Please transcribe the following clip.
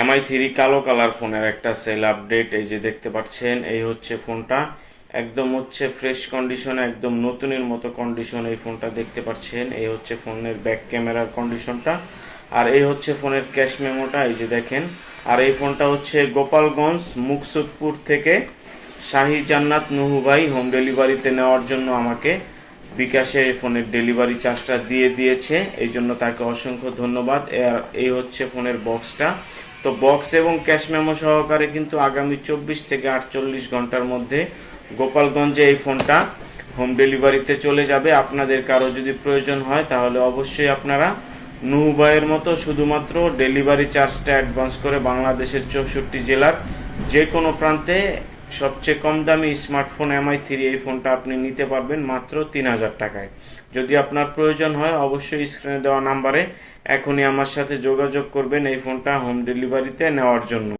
MI three কালো colour ফোনের একটা সেল আপডেট এই যে দেখতে পাচ্ছেন, এই হচ্ছে ফোনটা। একদম হচ্ছে ফ্রেশ কন্ডিশনে একদম নতুনের মতো কন্ডিশন এই ফোনটা দেখতে পাচ্ছেন। এই হচ্ছে ফোনের ব্যাক ক্যামেরার কন্ডিশনটা আর এই হচ্ছে ফোনের ক্যাশ মেমোটা এই যে দেখেন। আর এই ফোনটা হচ্ছে গোপালগঞ্জ, মুকসুদপুর থেকে শাহি জান্নাত নুহু ভাই হোম ডেলিভারিতে নেওয়ার জন্য আমাকে বিকাশে ফোনের ডেলিভারি চার্জটা দিয়ে দিয়েছে। এই জন্য তাকে অসংখ্য ধন্যবাদ। এই হচ্ছে ফোনের বক্সটা তো বক্স এবং ক্যাশ মেমো সহকারে কিন্তু আগামী চব্বিশ থেকে আটচল্লিশ ঘণ্টার মধ্যে গোপালগঞ্জে এই ফোনটা হোম ডেলিভারিতে চলে যাবে। আপনাদের কারও যদি প্রয়োজন হয়, তাহলে অবশ্যই আপনারা নুবাইয়ের মতো শুধুমাত্র ডেলিভারি চার্জটা অ্যাডভান্স করে বাংলাদেশের চৌষট্টি জেলার যে কোনো প্রান্তে সবচেয়ে কম দামি স্মার্টফোন এমআই থ্রি এই ফোনটা আপনি নিতে পারবেন মাত্র তিন হাজার টাকায়। যদি আপনার প্রয়োজন হয়, অবশ্যই স্ক্রিনে দেওয়া নাম্বারে এখনই আমার সাথে যোগাযোগ করবেন এই ফোনটা হোম ডেলিভারিতে নেওয়ার জন্য।